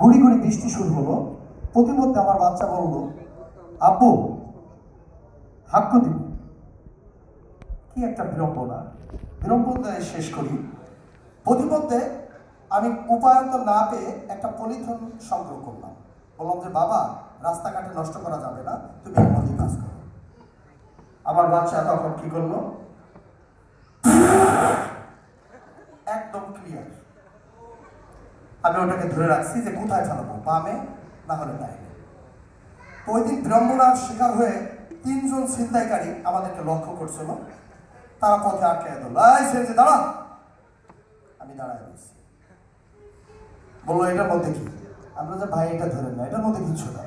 গুড়ি গুড়ি বৃষ্টি শুরু হলো। প্রতিমধ্যে আমার বাচ্চা বলল, আব্বু হাক্য দিব। কি একটা বিড়ম্বনা। বিড়ম্বনা শেষ করি। প্রতিমধ্যে আমি উপায়ন্ত না পেয়ে একটা পলিথন সংগ্রহ করলাম। বললাম যে, বাবা, রাস্তাঘাটে নষ্ট করা যাবে না, তুমি মধ্যে কাজ করো। আমার বাচ্চা তখন কি করল? একদম ক্লিয়ার আমি ওটাকে ধরে রাখছি যে কোথায় ফেলাবো বামে না হলে ডাইনে ওই দিন বিড়ম্বনার শিকার হয়ে তিনজন ছিনতাইকারী আমাদেরকে লক্ষ্য করছিল। তারা পথে আটকে দিল এই ছেড়ে দাঁড়া! আমি দাঁড়ায় রয়েছি। বলল, এটার মধ্যে কি? আমরা যে, ভাই, এটা ধরেন না, এটার মধ্যে কিছু না।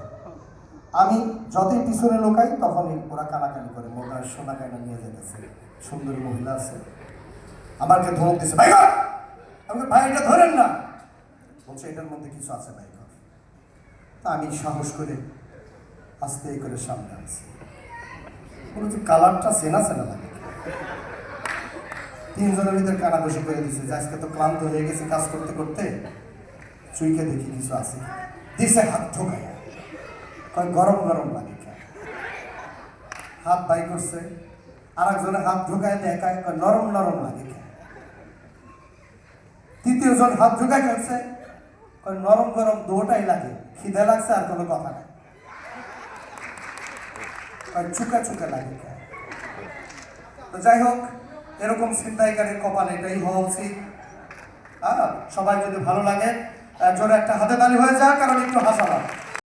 আমি যতই পিছনে লোকাই, তখনই ওরা কানাকানি করে হয় সোনা কায়না নিয়ে যেতেছে, সুন্দরী মহিলা আছে। আমাকে ধমক দিছে, ভাই কর!" আমি ভাই, এটা ধরেন না। বলছে, এটার মধ্যে কিছু আছে ভাই, কর। তা আমি সাহস করে আস্তে করে সামনে আসছি বলে যে কালারটা চেনা চেনা লাগে তিনজনের ভিতরে কানাঘুষি করে দিছে, যে আজকে তো ক্লান্ত হয়ে গেছে কাজ করতে করতে চুইকে দেখি কিছু আছে দিছে হাত ঢোকায় কয়, গরম গরম লাগে কেন? হাত বাই করছে আর একজনের হাত ঢোকায় কয় নরম নরম লাগে কেন? তৃতীয় জন হাত ঢোকায় করছে কয়, নরম গরম দুটাই লাগে। খিদে লাগছে আর কোনো কথা নাই। চুকা চুকা লাগে তো যাই হোক, এরকম ছিনতাইকারীর কপাল এটাই হওয়া উচিত। সবাই যদি ভালো লাগে জোরে একটা হাতে তালি হয়ে যায় কারণ একটু হাসালাম।